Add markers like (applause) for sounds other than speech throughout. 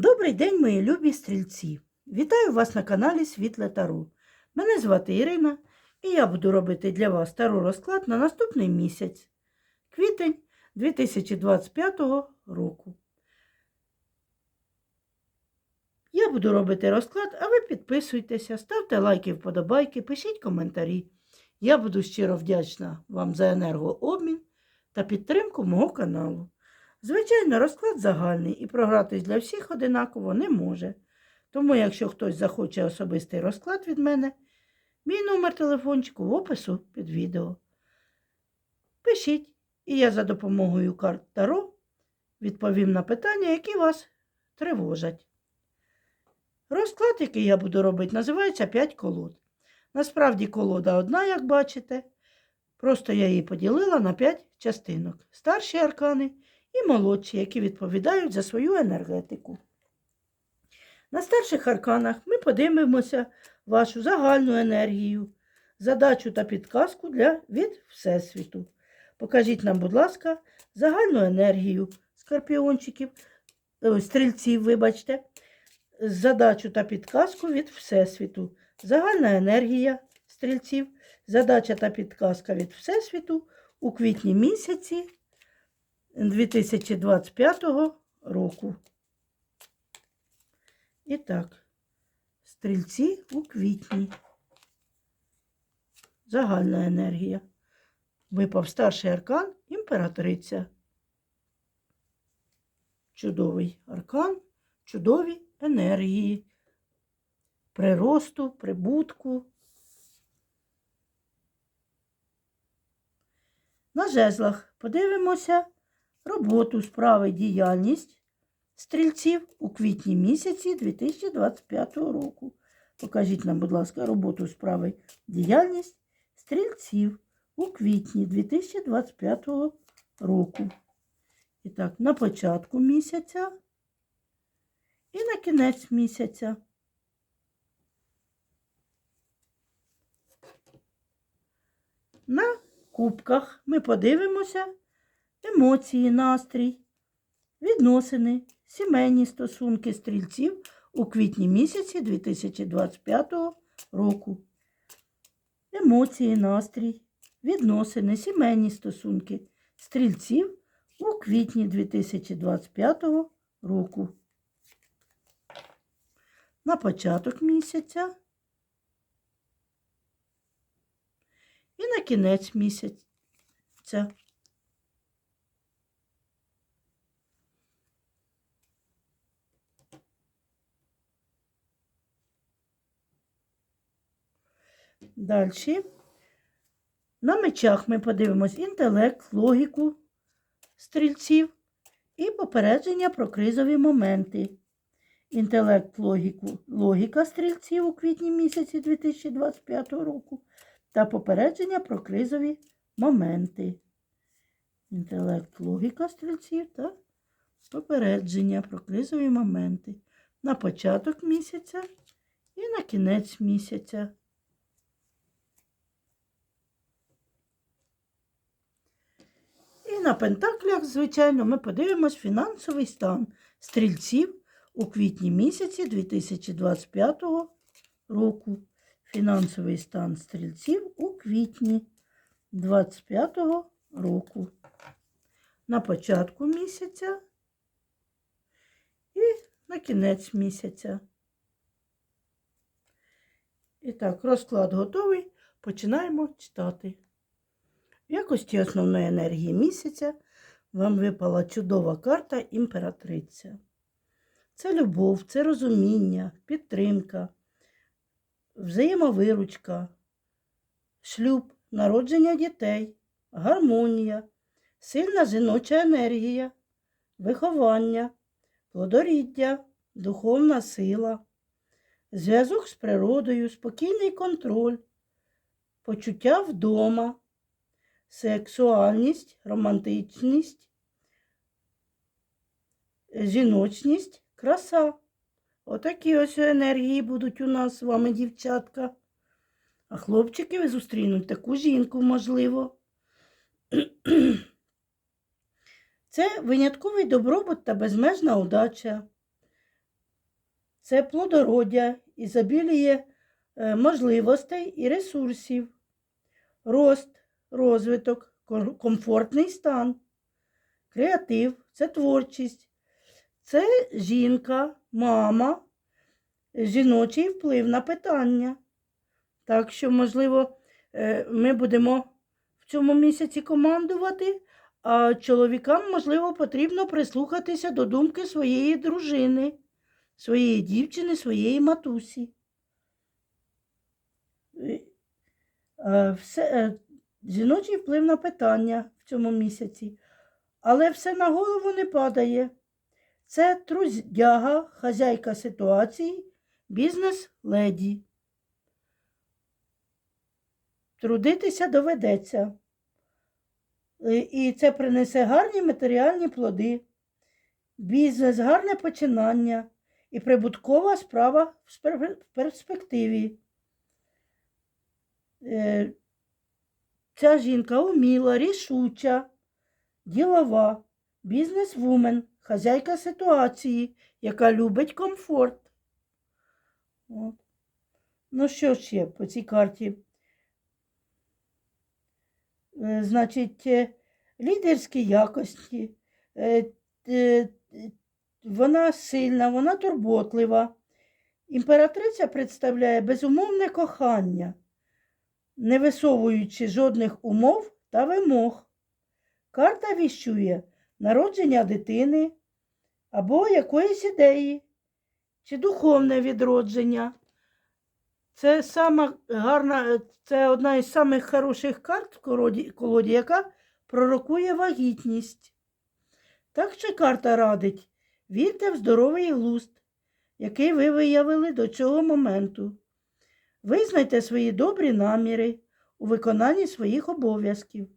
Добрий день, мої любі стрільці! Вітаю вас на каналі Світле Таро. Мене звати Ірина, і я буду робити для вас таро розклад на наступний місяць, квітень 2025 року. Я буду робити розклад, а ви підписуйтеся, ставте лайки, вподобайки, пишіть коментарі. Я буду щиро вдячна вам за енергообмін та підтримку мого каналу. Звичайно, розклад загальний і програтись для всіх одинаково не може. Тому, якщо хтось захоче особистий розклад від мене, мій номер телефончику в опису під відео. Пишіть, і я за допомогою карт Таро відповім на питання, які вас тривожать. Розклад, який я буду робити, називається 5 колод. Насправді колода одна, як бачите. Просто я її поділила на 5 частинок. Старші аркани і молодші, які відповідають за свою енергетику. На старших арканах ми подивимося вашу загальну енергію, задачу та підказку для від Всесвіту. Покажіть нам, будь ласка, загальну енергію скорпіончиків, е, стрільців, вибачте, задачу та підказку від Всесвіту. Загальна енергія стрільців, задача та підказка від Всесвіту у квітні місяці 2025 року. І так, стрільці у квітні. Загальна енергія. Випав старший аркан імператриця. Чудовий аркан, чудові енергії, приросту, прибутку. На жезлах подивимося роботу, справи, діяльність стрільців у квітні місяці 2025 року. Покажіть нам, будь ласка, роботу, справи, діяльність стрільців у квітні 2025 року. І так, на початку місяця і на кінець місяця. На кубках ми подивимося емоції, настрій, відносини, сімейні стосунки стрільців у квітні місяці 2025 року. Емоції, настрій, відносини, сімейні стосунки стрільців у квітні 2025 року. На початок місяця і на кінець місяця. Далі. На мечах ми подивимось інтелект, логіку стрільців і попередження про кризові моменти. Інтелект, логіку, логіка стрільців у квітні місяці 2025 року та попередження про кризові моменти. Інтелект, логіка стрільців та попередження про кризові моменти на початок місяця і на кінець місяця. На пентаклях, звичайно, ми подивимось фінансовий стан стрільців у квітні місяці 2025 року. Фінансовий стан стрільців у квітні 2025 року. На початку місяця і на кінець місяця. І так, розклад готовий. Починаємо читати. В якості основної енергії місяця вам випала чудова карта імператриця. Це любов, це розуміння, підтримка, взаємовиручка, шлюб, народження дітей, гармонія, сильна жіноча енергія, виховання, плодоріддя, духовна сила, зв'язок з природою, спокійний контроль, почуття вдома сексуальність, романтичність, жіночність, краса. Отакі ось енергії будуть у нас з вами, дівчатка. А хлопчики зустрінуть таку жінку, можливо. (clears throat) Це винятковий добробут та безмежна удача. це плодородя, ізобіліє е, можливостей і ресурсів, рост, розвиток, комфортний стан, креатив це творчість, це жінка, мама, жіночий вплив на питання. Так що, можливо, е, ми будемо в цьому місяці командувати, а чоловікам, можливо, потрібно прислухатися до думки своєї дружини, своєї дівчини, своєї матусі. Е, Все, е, жіночий вплив на питання в цьому місяці. Але все на голову не падає. Це трудяга, хазяйка ситуації, бізнес-леді. Трудитися доведеться. Е, І це принесе гарні матеріальні плоди, бізнес, гарне починання і прибуткова справа в перспективі. Ця жінка уміла, рішуча, ділова, бізнес-вумен, хазяйка ситуації, яка любить комфорт. От. Ну, що ще по цій карті? Е, Значить, е, лідерські якості. Е, Вона сильна, вона турботлива. Імператриця представляє безумовне кохання, не висовуючи жодних умов та вимог. Карта віщує народження дитини або якоїсь ідеї, чи духовне відродження. Це сама гарна, це одна із самих хороших карт в колоді, яка пророкує вагітність. Так що карта радить, вірте в здоровий глузд, який ви виявили до цього моменту. Визнайте свої добрі наміри у виконанні своїх обов'язків.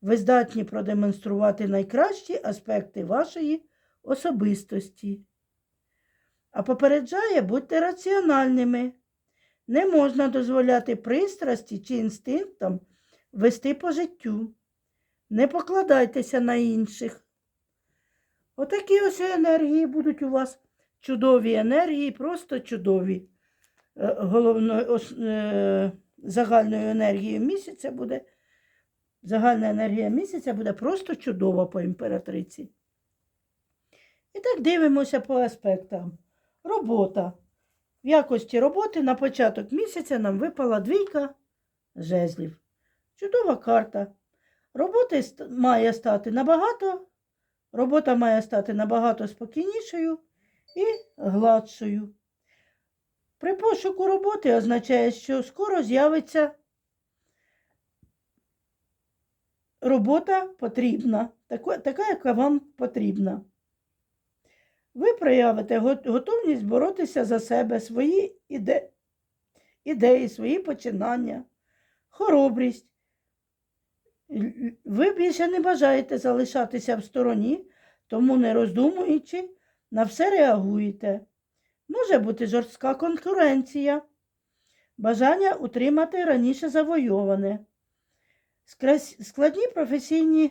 Ви здатні продемонструвати найкращі аспекти вашої особистості. А попереджає, будьте раціональними. Не можна дозволяти пристрасті чи інстинктам вести по життю. Не покладайтеся на інших. Отакі ось енергії будуть у вас. Чудові енергії, просто чудові. Е, Головною е, загальною енергією місяця буде. Загальна енергія місяця буде просто чудова по імператриці. І так дивимося по аспектам. Робота. В якості роботи на початок місяця нам випала двійка жезлів. Чудова карта. Робота має стати набагато, робота має стати набагато спокійнішою і гладшою. При пошуку роботи означає, що скоро з'явиться робота потрібна, така, яка вам потрібна. Ви проявите готовність боротися за себе, свої іде... ідеї, свої починання, хоробрість. Ви більше не бажаєте залишатися в стороні, тому, не роздумуючи, на все реагуєте. Може бути жорстка конкуренція, бажання утримати раніше завойоване, складні професійні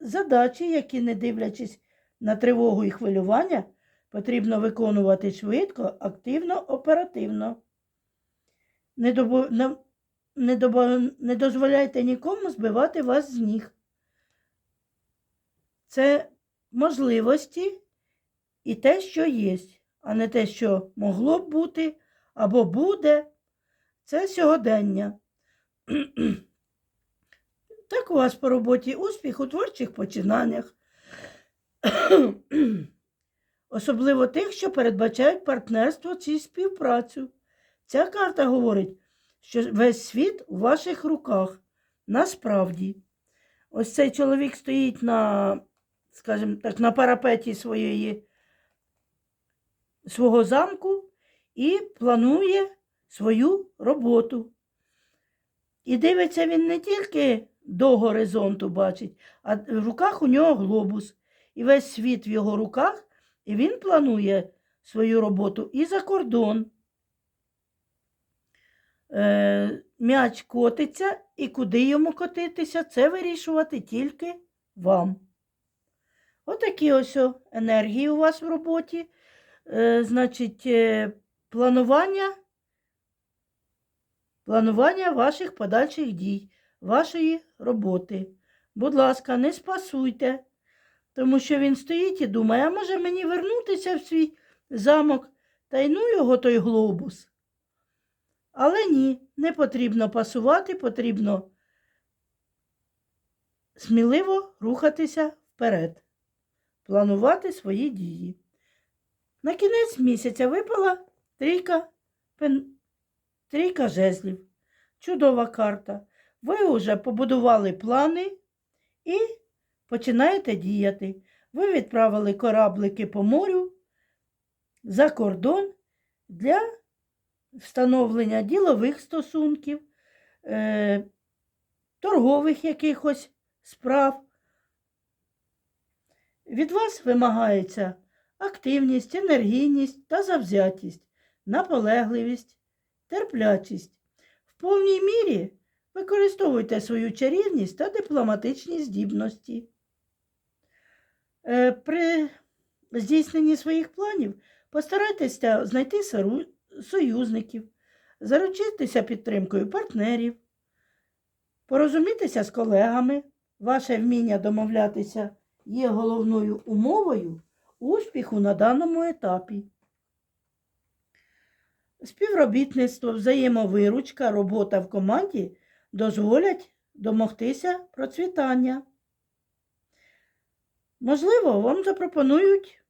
задачі, які, не дивлячись на тривогу і хвилювання, потрібно виконувати швидко, активно, оперативно. Не, добо... не... Добо- не дозволяйте нікому збивати вас з ніг. Це можливості і те, що є, а не те, що могло б бути або буде. Це сьогодення. (clears throat) Так у вас по роботі успіх у творчих починаннях. (clears throat) Особливо тих, що передбачають партнерство чи співпрацю. Ця карта говорить, що весь світ у ваших руках. Насправді. Ось цей чоловік стоїть на, скажімо так, на парапеті своєї, свого замку і планує свою роботу. І дивиться він не тільки до горизонту бачить, а в руках у нього глобус. І весь світ в його руках, і він планує свою роботу і за кордон. Е, м'яч котиться, і куди йому котитися, це вирішувати тільки вам. Отакі ось енергії у вас в роботі. Е, значить, е, планування, планування ваших подальших дій, вашої роботи. Будь ласка, не спасуйте, тому що він стоїть і думає, а може мені вернутися в свій замок та й ну його той глобус. Але ні, не потрібно пасувати, потрібно сміливо рухатися вперед, планувати свої дії. На кінець місяця випала трійка, пен... трійка жезлів. Чудова карта. Ви вже побудували плани і починаєте діяти. Ви відправили кораблики по морю за кордон для встановлення ділових стосунків, е, торгових якихось справ. Від вас вимагається активність, енергійність та завзятість, наполегливість, терплячість. В повній мірі використовуйте свою чарівність та дипломатичні здібності. Е, При здійсненні своїх планів постарайтеся знайти союзників, заручитися підтримкою партнерів, порозумітися з колегами. Ваше вміння домовлятися є головною умовою успіху на даному етапі. Співробітництво, взаємовиручка, робота в команді дозволять домогтися процвітання. Можливо, вам запропонують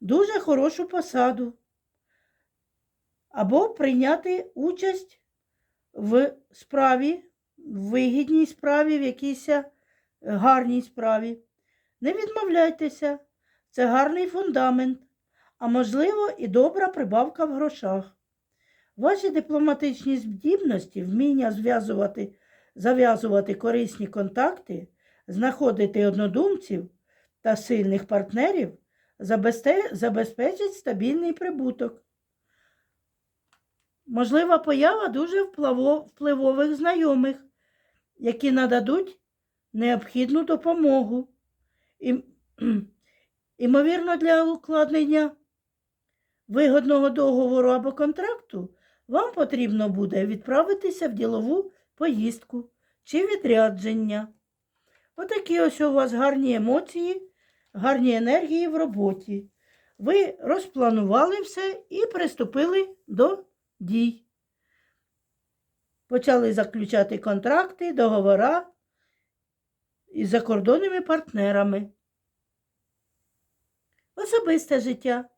дуже хорошу посаду або прийняти участь в справі, в вигідній справі, в якійсь е, гарній справі. Не відмовляйтеся, це гарний фундамент, а можливо і добра прибавка в грошах. Ваші дипломатичні здібності, вміння зв'язувати, зав'язувати корисні контакти, знаходити однодумців та сильних партнерів забезпечить стабільний прибуток. Можлива поява дуже впливових знайомих, які нададуть необхідну допомогу. І, імовірно, для укладення вигодного договору або контракту вам потрібно буде відправитися в ділову поїздку чи відрядження. Отакі ось у вас гарні емоції, гарні енергії в роботі. Ви розпланували все і приступили до дій. Почали заключати контракти, договори із закордонними партнерами. Особисте життя.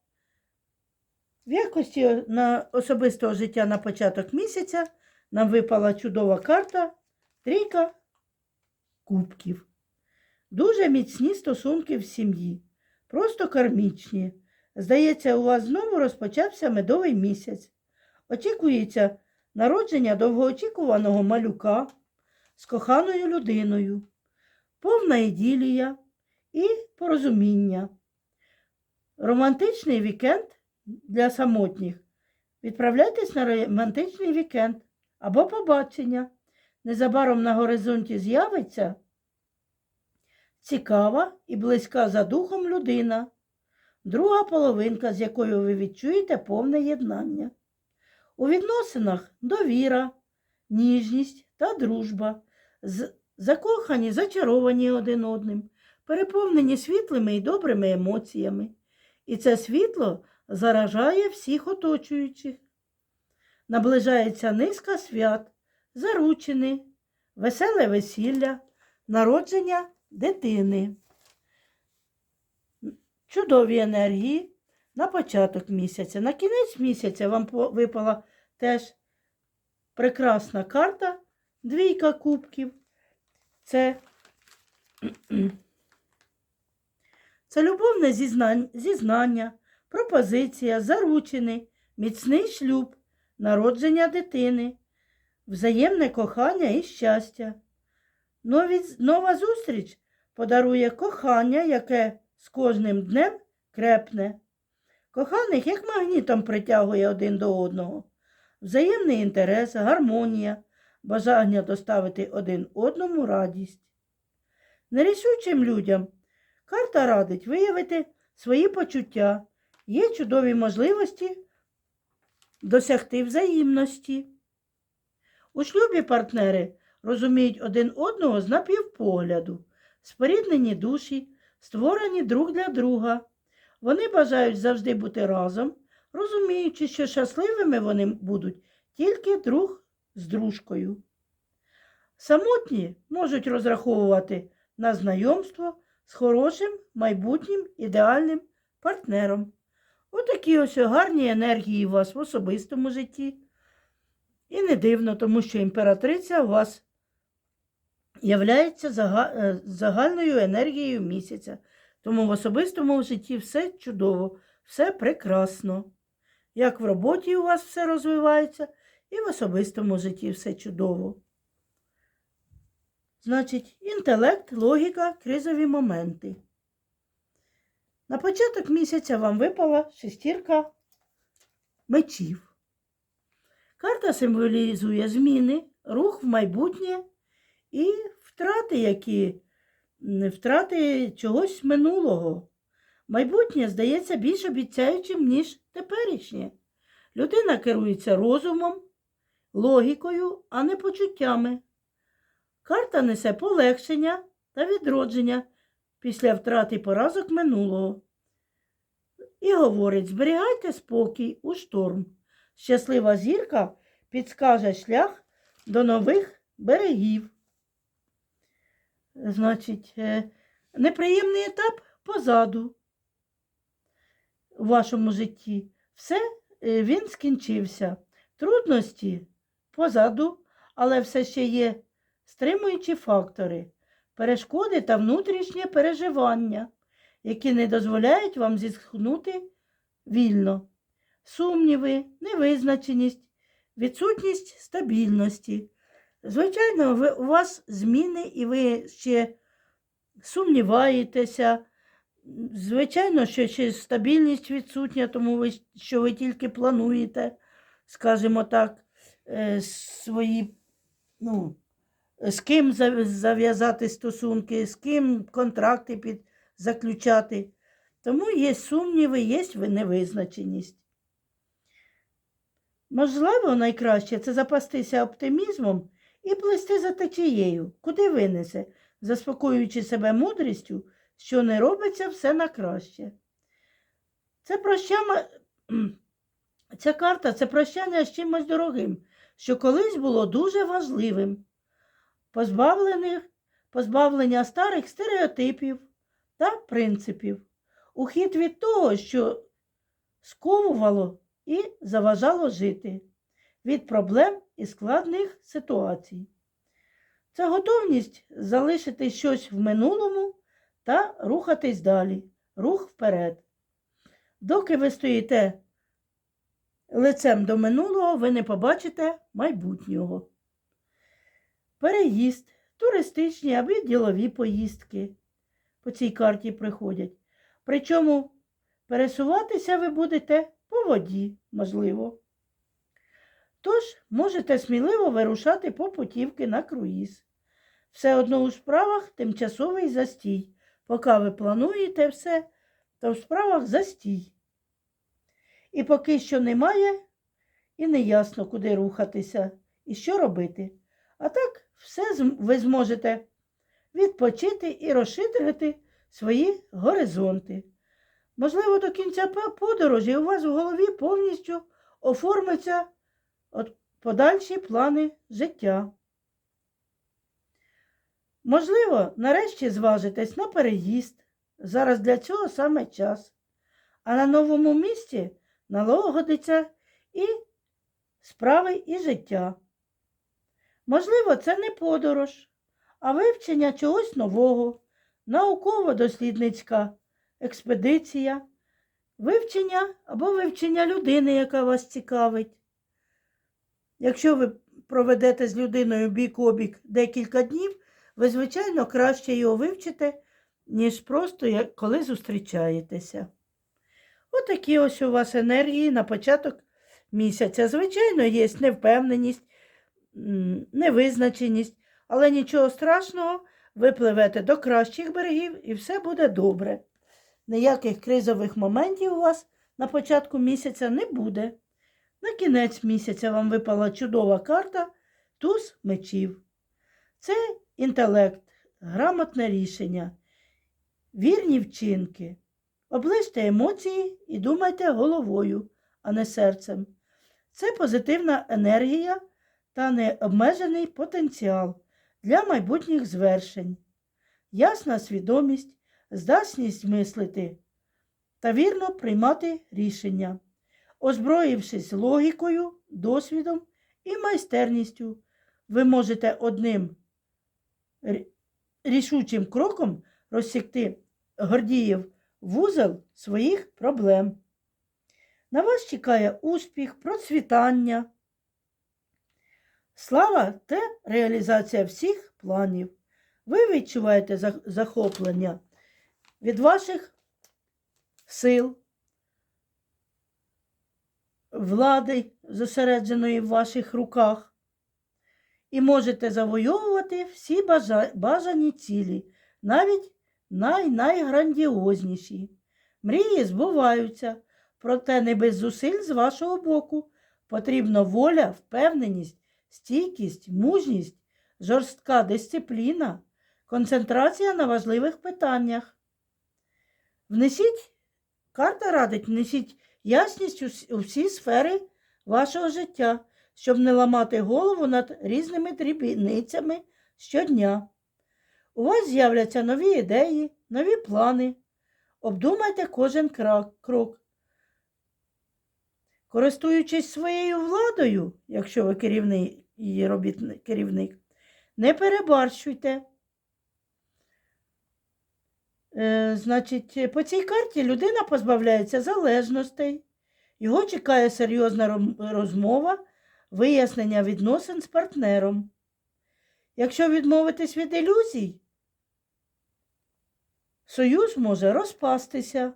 В якості на особистого життя на початок місяця нам випала чудова карта трійка кубків. Дуже міцні стосунки в сім'ї, просто кармічні. Здається, у вас знову розпочався медовий місяць. Очікується народження довгоочікуваного малюка з коханою людиною, повна іділія і порозуміння. Романтичний вікенд для самотніх. Відправляйтесь на романтичний вікенд або побачення. Незабаром на горизонті з'явиться цікава і близька за духом людина, друга половинка, з якою ви відчуєте повне єднання. У відносинах довіра, ніжність та дружба, закохані, зачаровані один одним, переповнені світлими і добрими емоціями. І це світло заражає всіх оточуючих. Наближається низка свят, заручини, веселе весілля, народження дитини. Чудові енергії на початок місяця. На кінець місяця вам випала теж прекрасна карта, двійка кубків. Це, це любовне зізнання, пропозиція, заручини, міцний шлюб, народження дитини, взаємне кохання і щастя. Нові, нова зустріч подарує кохання, яке з кожним днем крепне. Коханих як магнітом притягує один до одного. Взаємний інтерес, гармонія, бажання доставити один одному радість. Нерішучим людям карта радить виявити свої почуття є чудові можливості досягти взаємності. У шлюбі партнери розуміють один одного з напівпогляду, споріднені душі, створені друг для друга. Вони бажають завжди бути разом, розуміючи, що щасливими вони будуть тільки друг з дружкою. Самотні можуть розраховувати на знайомство з хорошим майбутнім ідеальним партнером. Отакі ось гарні енергії у вас в особистому житті. І не дивно, тому що імператриця у вас являється е, загальною енергією місяця. Тому в особистому житті все чудово, все прекрасно. Як в роботі у вас все розвивається, і в особистому житті все чудово. Значить, інтелект, логіка, кризові моменти. На початок місяця вам випала шестірка мечів. Карта символізує зміни, рух в майбутнє і втрати, які втрати чогось минулого. Майбутнє здається більш обіцяючим, ніж теперішнє. Людина керується розумом, логікою, а не почуттями. Карта несе полегшення та відродження після втрати поразок минулого. І говорить: зберігайте спокій у шторм. Щаслива зірка підскаже шлях до нових берегів. Значить, е, неприємний етап позаду у вашому житті. Все е, він скінчився. Трудності позаду, але все ще є стримуючі фактори, перешкоди та внутрішнє переживання, які не дозволяють вам зітхнути вільно. Сумніви, невизначеність, відсутність стабільності. Звичайно, ви, у вас зміни і ви ще сумніваєтеся. Звичайно, що ще стабільність відсутня, тому ви, що ви тільки плануєте, скажімо так, е, свої, ну, з ким зав'язати стосунки, з ким контракти під, заключати. Тому є сумніви, є невизначеність. Можливо, найкраще це запастися оптимізмом і плисти за течією, куди винесе, заспокоюючи себе мудрістю, що не робиться все на краще. Це прощама... Ця карта це прощання з чимось дорогим, що колись було дуже важливим, позбавлених, позбавлення старих стереотипів та принципів, ухід від того, що сковувало і заважало жити, від проблем і складних ситуацій. Це готовність залишити щось в минулому та рухатись далі, рух вперед. Доки ви стоїте лицем до минулого, ви не побачите майбутнього. Переїзд, туристичні або ділові поїздки по цій карті приходять. Причому пересуватися ви будете по воді, можливо. Тож можете сміливо вирушати по путівки на круїз. Все одно у справах тимчасовий застій. Поки ви плануєте все, то в справах застій. І поки що немає, і не ясно, куди рухатися і що робити. А так все ви зможете відпочити і розширити свої горизонти. Можливо, до кінця подорожі у вас в голові повністю оформиться подальші плани життя. Можливо, нарешті зважитесь на переїзд. Зараз для цього саме час. А на новому місці налагодиться і справи, і життя. Можливо, це не подорож, а вивчення чогось нового, науково-дослідницька експедиція, вивчення або вивчення людини, яка вас цікавить. Якщо ви проведете з людиною бік обік декілька днів, ви, звичайно, краще його вивчите, ніж просто коли зустрічаєтеся. Отакі ось у вас енергії на початок місяця. Звичайно, є невпевненість, невизначеність, але нічого страшного, ви пливете до кращих берегів і все буде добре. Ніяких кризових моментів у вас на початку місяця не буде. На кінець місяця вам випала чудова карта туз мечів. Це інтелект, грамотне рішення, вірні вчинки. Оближте емоції і думайте головою, а не серцем. Це позитивна енергія та необмежений потенціал для майбутніх звершень, ясна свідомість, здатність мислити та вірно приймати рішення, озброївшись логікою, досвідом і майстерністю, ви можете одним рішучим кроком розсікти Гордіїв вузол своїх проблем. На вас чекає успіх, процвітання, слава та реалізація всіх планів. Ви відчуваєте захоплення від ваших сил, влади, зосередженої в ваших руках, і можете завойовувати всі бажані цілі, навіть най-найграндіозніші. Мрії збуваються, проте не без зусиль з вашого боку. Потрібна воля, впевненість, стійкість, мужність, жорстка дисципліна, концентрація на важливих питаннях. Внесіть, карта радить, внесіть ясність у всі сфери вашого життя, щоб не ламати голову над різними дрібницями щодня. У вас з'являться нові ідеї, нові плани. Обдумайте кожен крок-. Користуючись своєю владою, якщо ви керівний її робітник, керівник, не перебарщуйте. Е, значить, по цій карті людина позбавляється залежностей. Його чекає серйозна розмова, вияснення відносин з партнером. Якщо відмовитись від ілюзій, союз може розпастися.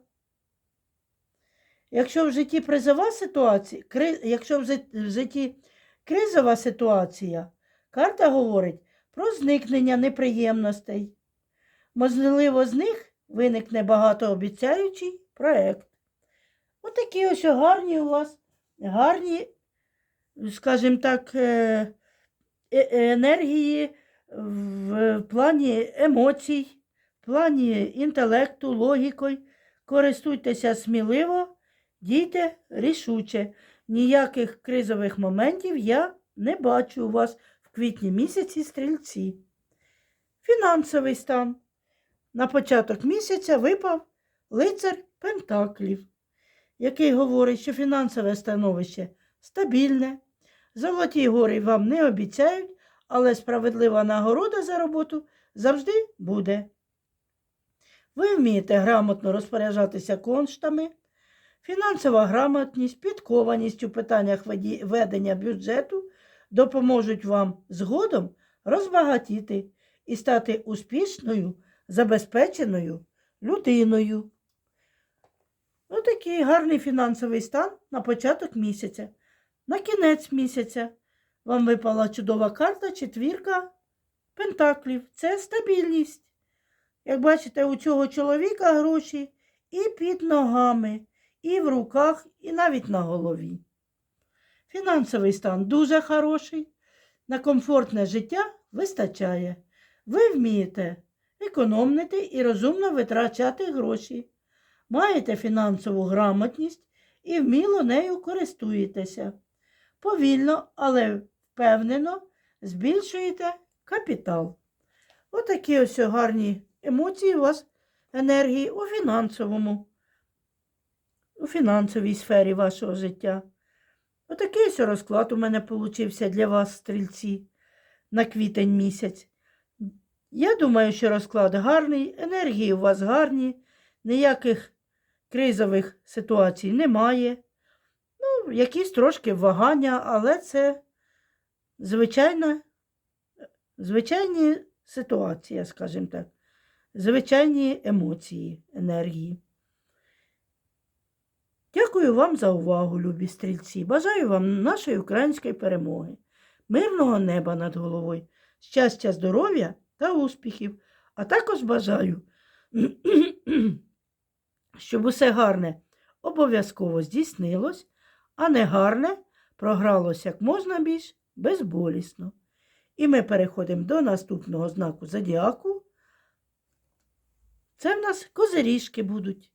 Якщо в житті призова ситуація, якщо в житті кризова ситуація, карта говорить про зникнення неприємностей. Можливо, з них виникне багатообіцяючий проект. Отакі ось гарні у вас, гарні, скажімо так, е, е- енергії в плані емоцій, в плані інтелекту, логікою. Користуйтеся сміливо, дійте рішуче. Ніяких кризових моментів я не бачу у вас в квітні місяці стрільці. Фінансовий стан. На початок місяця випав лицар Пентаклів, який говорить, що фінансове становище стабільне, золоті гори вам не обіцяють, але справедлива нагорода за роботу завжди буде. Ви вмієте грамотно розпоряджатися коштами, фінансова грамотність, підкованість у питаннях ведення бюджету допоможуть вам згодом розбагатіти і стати успішною, забезпеченою людиною. Отакий гарний фінансовий стан на початок місяця. На кінець місяця вам випала чудова карта, четвірка пентаклів. Це стабільність. Як бачите, у цього чоловіка гроші і під ногами, і в руках, і навіть на голові. Фінансовий стан дуже хороший. На комфортне життя вистачає. Ви вмієте економити і розумно витрачати гроші. Маєте фінансову грамотність і вміло нею користуєтеся. Повільно, але впевнено збільшуєте капітал. Отакі ось гарні емоції у вас енергії у фінансовому, у фінансовій сфері вашого життя. Отакий ось розклад у мене получився для вас, стрільці, на квітень місяць. Я думаю, що розклад гарний, енергії у вас гарні, ніяких кризових ситуацій немає. Ну, якісь трошки вагання, але це звичайна, звичайні ситуація, скажімо так, звичайні емоції, енергії. Дякую вам за увагу, любі стрільці. Бажаю вам нашої української перемоги, мирного неба над головою, щастя, здоров'я та успіхів. А також бажаю, (clears throat) щоб усе гарне обов'язково здійснилось, а негарне програлось як можна більш безболісно. І ми переходимо до наступного знаку зодіаку. Це в нас козиріжки будуть.